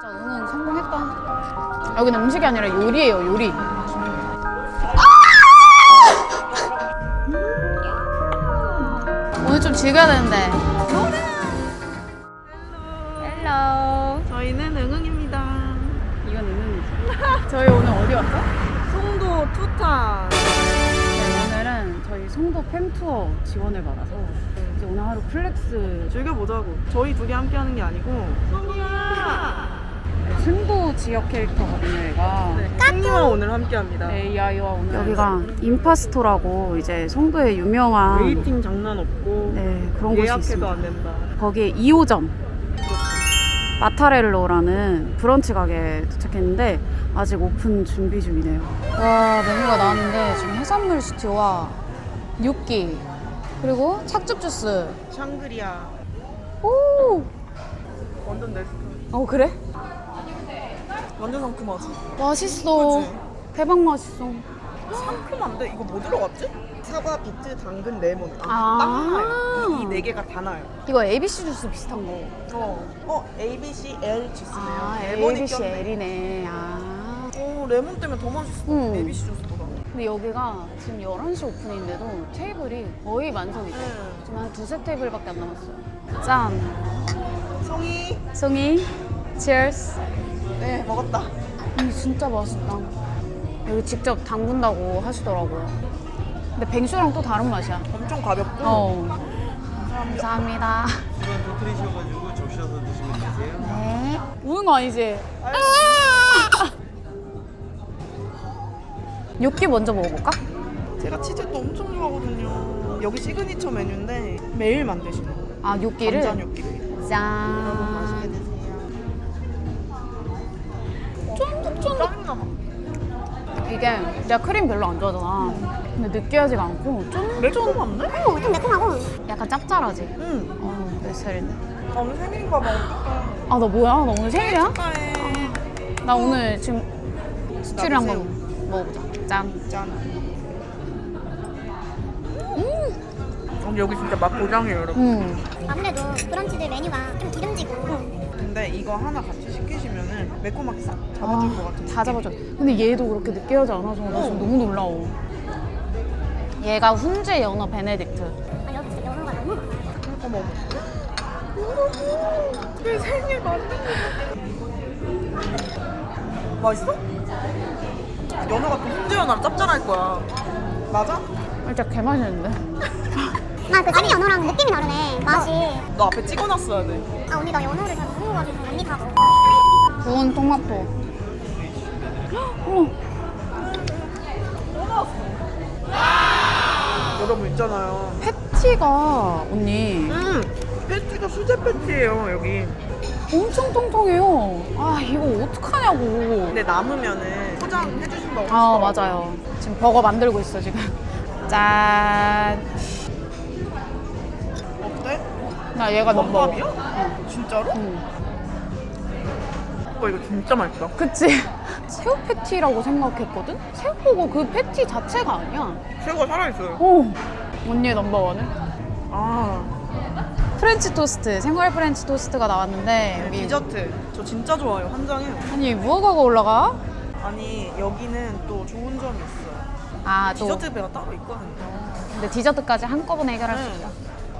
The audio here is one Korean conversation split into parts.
진짜 너는 성공했다. 여기는 음식이 아니라 요리예요, 요리. 오늘 좀 즐겨야 되는데. 헬로. 저희는 응응입니다. 이건 은은이지. 저희 오늘 어디 왔어? 송도 투타. 네, 저희 송도 팸 투어 지원을 받아서 이제 오늘 하루 플렉스 즐겨보자고. 저희 둘이 함께 하는 게 아니고. 송이야! 승도 지역 캐릭터거든요, 얘가. 네. 송이와 오늘 함께 합니다. AI와 오늘 여기가 임파스토라고 이제 송도의 유명한 웨이팅 장난 없고. 네 그런 곳이 예약해도 있습니다. 안 된다. 거기에 2호점 마타렐로라는 브런치 가게에 도착했는데 아직 오픈 준비 중이네요. 와 메뉴가 나왔는데 지금 해산물 스튜와 육기 그리고 착즙 주스. 샹그리아. 오. 완전 내 스타일. 어 그래? 완전 상큼하지? 맛있어. 그치? 대박 맛있어. 상큼한데 이거 뭐 들어갔지? 사과, 비트, 당근, 레몬. 아. 딱 나요. 이네 개가 다 나요. 이거 ABC 주스 비슷한 거. 어. 어, ABC L 주스네요. 아 레몬이 ABC 꼈네. L이네. 아. 오, 레몬 때문에 더 맛있어. 음. ABC 주스보다. 근데 여기가 지금 11시 오픈인데도 테이블이 거의 만석이죠. 응. 지금 한 두세 테이블밖에 안 남았어요. 짠. 송이. 송이. Cheers. 네, 먹었다. 이 진짜 맛있다. 여기 직접 담근다고 하시더라고요. 근데 뱅슈랑 또 다른 맛이야. 엄청 가볍고. 어. 감사합니다. 이건 터트리셔가지고 적셔서 드시면 되세요. 네. 우는 거 아니지? 육기 먼저 먹어볼까? 제가 치즈도 엄청 좋아하거든요. 여기 시그니처 메뉴인데 매일 만드시는 거예요. 아, 육기를? 간장 육기를. 여러분 맛있게 짠. 드세요. 쫀득쫀득. 이게 내가 크림 별로 안 좋아하잖아. 근데 느끼하지가 않고 쫀쫀. 매콤한데? 어, 좀 매콤하고 약간 짭짤하지? 응. 어, 내 스타일인데. 아, 오늘 생일인가 봐. 어떡해. 아, 나 뭐야? 나 오늘 생일이야? 축하해. 나 오늘 지금 스튜를 나도 한번 먹어보자. 짠. 짠. 음. 여기 진짜 맛 보장이에요, 여러분. 음. 아무래도 브런치들 메뉴가 좀 기름지고 근데 이거 하나 같이 시키시면은 매콤하게 싹 잡아줄 것 같은 다 잡아줘. 근데 얘도 그렇게 느끼하지 않아서 나 지금 어. 너무 놀라워. 얘가 훈제 연어 베네딕트. 아, 여기 진짜 연어가 너무 많아. 어머. 내 생일 맞는 거 맛있어? 연어가 또 훈제 연어랑 짭짤할 거야. 맞아? 진짜 개 맛있는데? 아, 그찐 연어랑 느낌이 다르네. 맛이. 너 앞에 찍어놨어야 돼. 아, 언니 나 연어를 잘 못 먹어가지고 언니 다 먹어. 구운 토마토. 어머, 여러분 있잖아요. 패티가 언니 음, 패티가 수제 패티예요 여기. 엄청 통통해요. 아 이거 어떡하냐고. 근데 남으면은 포장해 주신다고. 아 하시더라고요. 맞아요. 지금 버거 만들고 있어 지금. 짠. 어때? 나 얘가 너무 먹어. 원밥이야? 진짜로? 응. 오빠 이거 진짜 맛있다. 그치? 새우 패티라고 생각했거든? 새우고 그 패티 자체가 아니야. 새우가 살아있어요. 어. 언니의 넘버원은? 아, 프렌치 토스트, 생과일 프렌치 토스트가 나왔는데 여기 디저트. 저 진짜 좋아요. 한 장에. 아니 무화과가 올라가? 아니 여기는 또 좋은 점이 있어요. 아 또 디저트 배가 따로 있거든요. 근데 디저트까지 한꺼번에 해결할 수 네. 있다.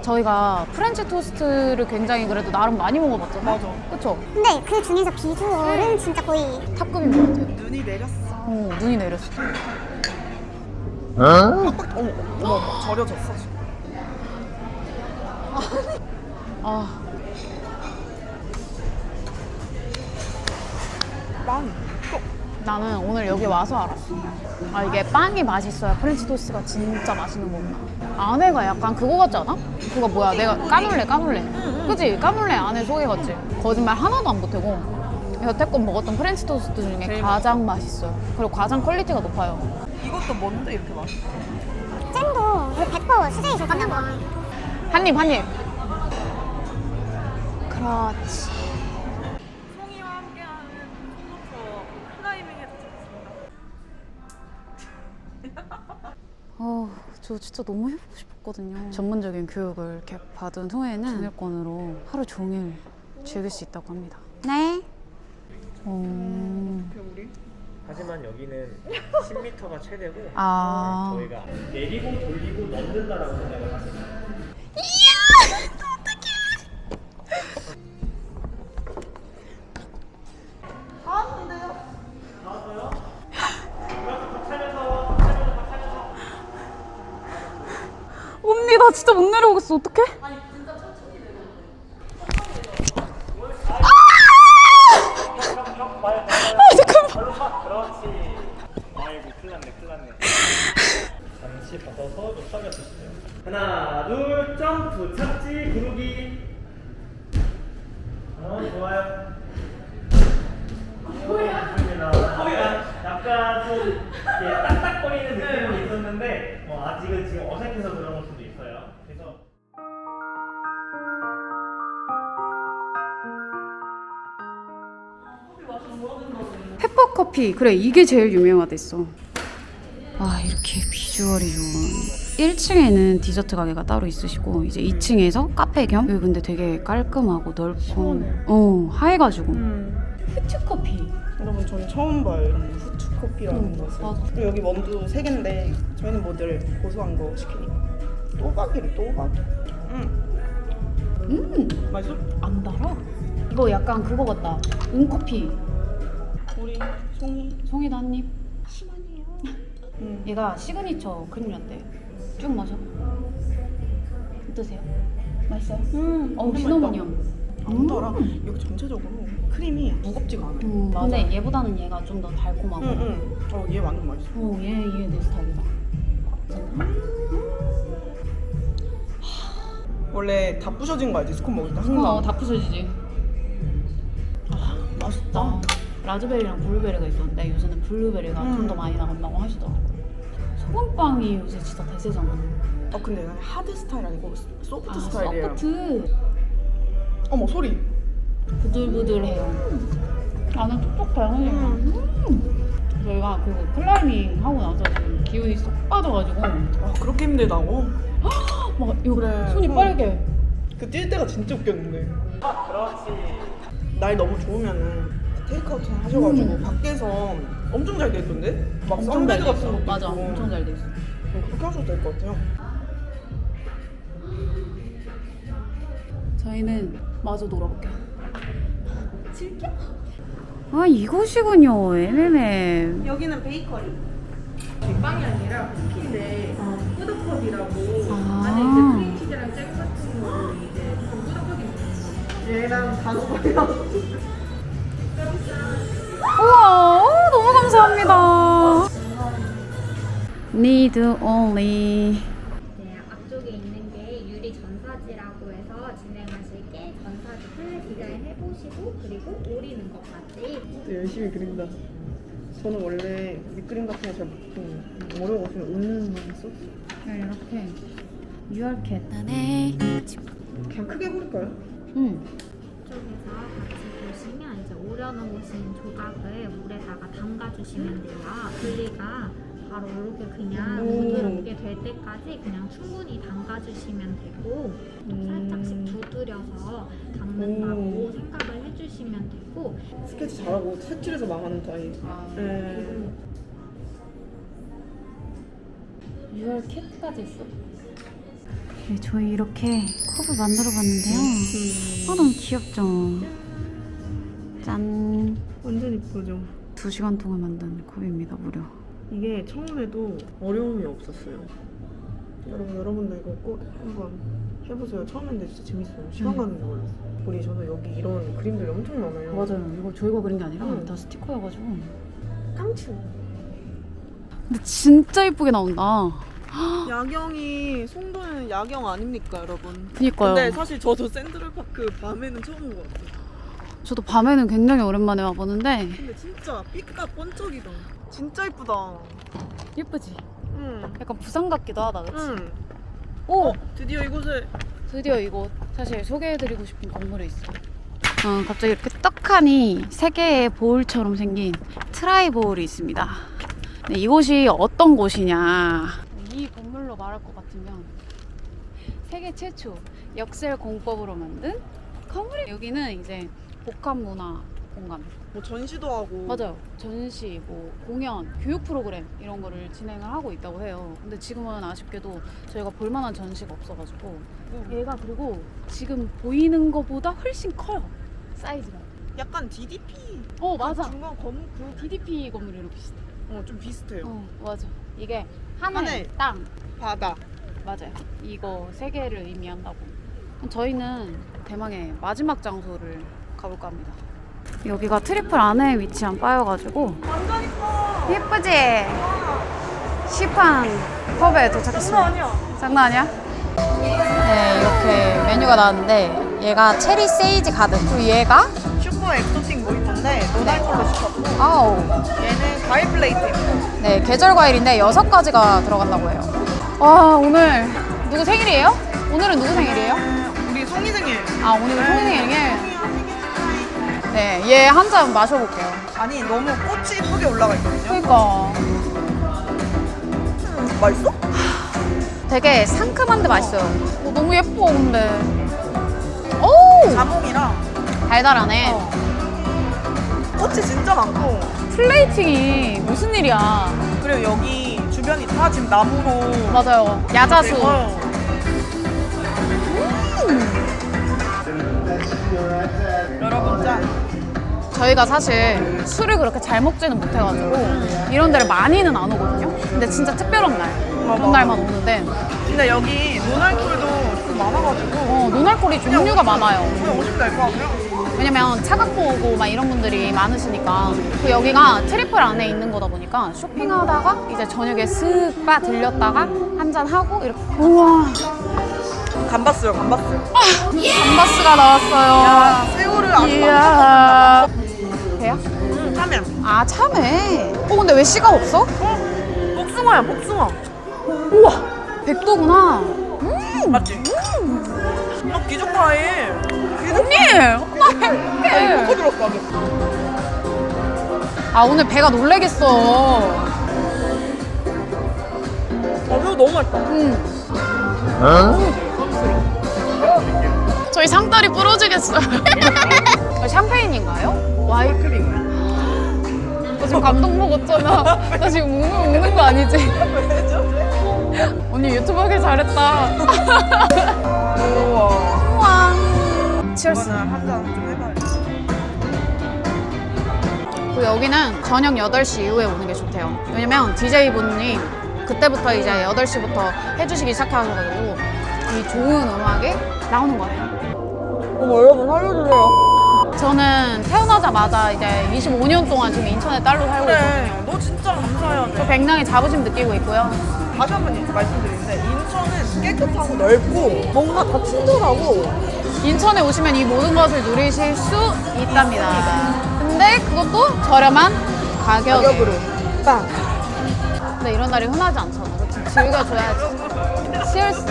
저희가 프렌치 토스트를 굉장히 그래도 나름 많이 먹어봤잖아. 맞아. 그쵸? 근데 그 중에서 비주얼은 진짜 거의 탑급인 것 같아요. 눈이 내렸어. 어, 눈이 내렸어. 빡빡. 어머, 어머, 어머, 절여졌어 지금. 아, 빵. 또. 나는 오늘 여기 와서 알았어. 아, 이게 빵이 맛있어야 프렌치 토스트가 진짜 맛있는 거구나. 안에가 약간 그거 같지 않아? 그거 뭐야? 내가 까눌레, 까눌레. 그지? 까눌레 안에 속에 같지? 거짓말 하나도 안 보태고. 여태껏 먹었던 프렌치 토스트 중에 제일 가장 맛있어요. 그리고 가장 퀄리티가 높아요. 이것도 뭔데 이렇게 맛있어? 잼도 100% 수제에 줬다는 거. 한 입, 한 입. 그렇지. 어, 저 진짜 너무 해보고 싶었거든요. 전문적인 교육을 이렇게 받은 후에는 주말권으로 하루 종일 즐길 수 있다고 합니다. 네. 어... 하지만 여기는 10m가 최대고 아. 저희가 내리고 돌리고 넣는다라고 생각을 하세요. 언니 나 진짜 못 내려오겠어 어떡해? 그렇지. 아이고 큰일 났네 큰일 났네. 잠시 벗어서 좀 숙여 주시죠. 하나 둘 점프 착지 구르기. 어 좋아요. 뭐야? 약간, 약간 좀 이렇게 딱딱거리는 느낌은 있었는데 어, 아직은 지금 어색해서 그런 걸 수도. 그래서 페퍼 커피. 그래 이게 제일 유명하댔어. 아 이렇게 비주얼이 좋은 1층에는 디저트 가게가 따로 있으시고 이제 2층에서 카페 겸? 여기 근데 되게 깔끔하고 넓고. 어 하얘가지고. 후추 커피. 여러분 저는 처음 봐요 이런 후추 커피라는 응, 것을. 맞아. 그리고 여기 원두 세 개인데 저희는 뭐늘 고소한 거 시키니까 또박이래 또박. 음 음. 맛있어? 안 달아. 이거 약간 그거 같다. 웅커피. 우리 송이. 송이도 한입 음. 얘가 시그니처 크림 라떼 쭉 마셔. 어떠세요? 맛있어요? 음, 어 너무 시나몬 맛있다. 향안 달아. 여기 전체적으로 크림이 무겁지가 않아. 음, 근데 얘보다는 얘가 좀 더 달콤하고. 응 응. 어 얘 완전 맛있어. 어, 얘, 얘 내 스타일이다. 원래 다 부셔진 거 알지 스콘 먹을 때 항상 어, 다 부서지지. 아, 맛있다. 라즈베리랑 블루베리가 있었는데 요새는 블루베리가 음. 좀더 많이 나간다고 하시더라고. 소금빵이 요새 진짜 대세잖아. 어 근데 난 하드 스타일 아니고 소프트 아, 스타일이에요 소프트. 어머 소리 부들부들해요. 나는 촉촉해, 선생님. 음. 저희가 그 클라이밍 하고 나서 지금 기운이 쏙 빠져가지고 아 그렇게 힘들다고? 막 이거 그래. 손이 응. 빨개. 그 뛸 때가 진짜 웃겼는데 그렇지. 날 너무 좋으면은 테이크아웃 하셔가지고 밖에서 엄청 잘 됐던데? 막 엄청 잘 썬베드 돼 같은 있어. 것도 맞아, 있고. 엄청 잘 돼 있어. 어, 그렇게 하셔도 될 것 같아요 저희는 마저 놀아볼게요. 즐겨? 아 이곳이군요, MMM. 여기는 베이커리 빵이 아니라 쿠키인데 뿌드컵이라고 아. 안에 이제 크림치즈랑 잼 같은 거 이제 좀 뿌드컵이 얘랑 단호박이랑 우와, 오, 너무 감사합니다. Need only. 네, 앞쪽에 있는 게 유리 전사지라고 해서 진행하실 게 전사지 플랫 디자인 해보시고 그리고 오리는 것까지 열심히 그린다 저는 원래 밑그림 같은 거 잘 못해요 있으면 웃는 거 썼어 이렇게 유알캣. 그냥 크게 그릴까요? 응. 쪽에서 같이 보시면 이제 오려놓으신 조각을 물에다가 담가주시면 돼요. 분리가 바로 이렇게 그냥 오. 부드럽게 될 때까지 그냥 충분히 담가주시면 되고 살짝씩 두드려서 담는다고 오. 생각을 해주시면 되고 스케치 잘하고 색칠해서 망하는 타입 네. 유알캣까지 있어. 네, 저희 이렇게 컵을 만들어 봤는데요. 아, 너무 귀엽죠? 짠. 완전 이쁘죠 두 시간 동안 만든 컵입니다, 무려. 이게 처음에도 어려움이 없었어요. 여러분 여러분도 이거 꼭 한번 해보세요. 처음인데 진짜 재밌어요. 시간 음. 가는 거 몰랐어요. 우리 저는 여기 이런 그림들이 엄청 많아요. 맞아요. 이거 저희가 그린 게 아니라 응. 다 스티커여가지고. 깡추. 근데 진짜 예쁘게 나온다. 야경이 송도는 야경 아닙니까, 여러분? 그니까요. 근데 사실 저도 샌드럴파크 밤에는 처음 온 것 같아요. 저도 밤에는 굉장히 오랜만에 와보는데 근데 진짜 삐까 번쩍이다. 진짜 이쁘다. 예쁘지? 응. 약간 부산 같기도 하다, 그치? 응. 오! 드디어 이곳을 드디어 이곳 사실 소개해드리고 싶은 건물이 있어. 어, 갑자기 이렇게 떡하니 세 개의 볼처럼 생긴 트라이 볼이 있습니다. 네, 이곳이 어떤 곳이냐? 이 건물로 말할 것 같으면 세계 최초 역셀 공법으로 만든 건물이 여기는 이제 복합 문화 공간. 뭐 전시도 하고. 맞아요. 전시, 뭐 공연, 교육 프로그램 이런 거를 진행을 하고 있다고 해요. 근데 지금은 아쉽게도 저희가 볼 만한 전시가 없어가지고 얘가 그리고 지금 보이는 거보다 훨씬 커요. 사이즈가. 약간 DDP. 어 맞아. 중간 검은 그. DDP 건물이랑 비슷해. 어, 좀 비슷해요. 어 맞아. 이게 하늘, 하늘. 땅 바다. 맞아요. 이거 세 개를 의미한다고. 저희는 대망의 마지막 장소를 가볼까 합니다. 여기가 트리플 안에 위치한 바여가지고 완전 이뻐. 예쁘지? 시판 펍에 도착했습니다. 아니야. 장난 아니야? 네, 이렇게 메뉴가 나왔는데 얘가 체리 세이지 가든 그리고 얘가 슈퍼 엑소틱 모히또인데 노날 컬러 시켰고 아우 얘는 과일 플레이트. 네 계절 과일인데 여섯 가지가 들어간다고 해요. 와 오늘 누구 생일이에요? 오늘은 누구 생일이에요? 우리 송이 생일. 아 오늘 송이 생일. 네, 얘 한 잔 마셔볼게요. 아니 너무 꽃이 이쁘게 올라가 있거든요. 그러니까 맛있어? 되게 상큼한데 맛있어요. 어, 너무 예뻐 근데. 오 자몽이랑 달달하네. 어. 꽃이 진짜 많고 플레이팅이 무슨 일이야? 그리고 여기 주변이 다 지금 나무로 맞아요. 야자수. 어. 여러분 짠. 저희가 사실 술을 그렇게 잘 먹지는 못해가지고 이런 데를 많이는 안 오거든요. 근데 진짜 특별한 날 그런 날만 오는데 근데 여기 노날콜도 좀 많아가지고 어, 노날콜이 종류가 많아요. 그냥 오시면 될 것 같아요. 왜냐면 차 갖고 오고 막 이런 분들이 많으시니까 그 여기가 트리플 안에 있는 거다 보니까 쇼핑하다가 이제 저녁에 슥바 들렸다가 한잔 하고 이렇게 우와 감바스요, 감바스. 감바스가 나왔어요. 야, 새우를 아주 이야 배야? 응, 참외. 아 참외. 어 근데 왜 씨가 없어? 복숭아야, 복숭아. 우와 백도구나. 맞지? 너 귀족 과일. 귀족 언니 나 행복해. 먹고 들었어. 아 오늘 배가 놀래겠어. 아, 새우 너무 맛있다. 음. 저희 상다리 부러지겠어요. 샴페인인가요? 와이크림. 너 지금 감동 먹었잖아. 나 지금 우는, 우는 거 아니지? 언니 유튜브 하길 잘했다. 우와. 우와. 치얼스. 이거는 한잔 좀 해봐야지. 그 여기는 저녁 8시 이후에 오는 게 좋대요. 왜냐면 DJ분이 그때부터 이제 8시부터 해주시기 시작하셔가지고 이 좋은 음악이 나오는 거예요. 어머, 여러분 살려주세요. 저는 태어나자마자 이제 25년 동안 지금 인천에 딸로 살고 있어요. 그래, 너 진짜 감사해야 저 돼. 굉장히 자부심 느끼고 있고요. 다시 한 번 말씀드리는데 인천은 깨끗하고 넓고 뭔가 다 친절하고 인천에 오시면 이 모든 것을 누리실 수 있답니다. 근데 그것도 저렴한 가격에. 가격으로 딱. 근데 이런 날이 흔하지 않잖아. 그치? 즐겨줘야지. 치얼스.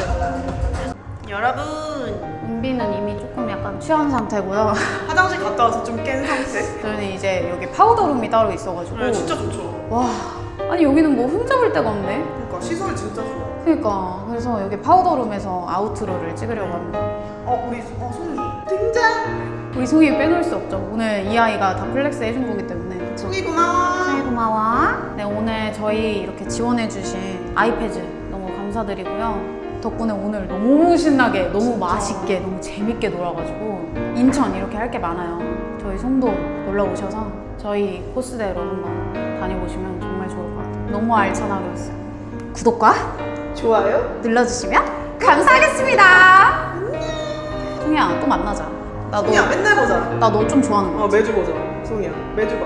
여러분 은비는 이미 조금 약간 취한 상태고요. 화장실 갔다 와서 좀 깬 상태. 저는 이제 여기 파우더룸이 따로 있어가지고. 네, 진짜 좋죠. 와. 아니 여기는 뭐 흠잡을 데가 없네. 그러니까 시설 진짜 좋아. 그러니까 그래서 여기 파우더룸에서 아우트로를 찍으려고 합니다. 어 우리 어 송이 등장. 우리 송이 빼놓을 수 없죠. 오늘 이 아이가 다 플렉스 해준 거기 때문에. 송이 고마워. 송이 고마워. 네 오늘 저희 이렇게 지원해주신 아이패드 너무 감사드리고요. 덕분에 오늘 너무 신나게, 너무 맛있게, 너무 재밌게 놀아가지고 인천 이렇게 할 게 많아요. 저희 송도 놀러 오셔서 저희 코스대로 한번 다녀보시면 정말 좋을 것 같아요. 너무 알찬 하루였어요. 구독과 좋아요? 눌러주시면 감사하겠습니다. 송이야 또 만나자. 나 송이야 너 맨날 보자. 나 너 좀 좋아하는 거. 어 매주 보자. 송이야 매주 봐.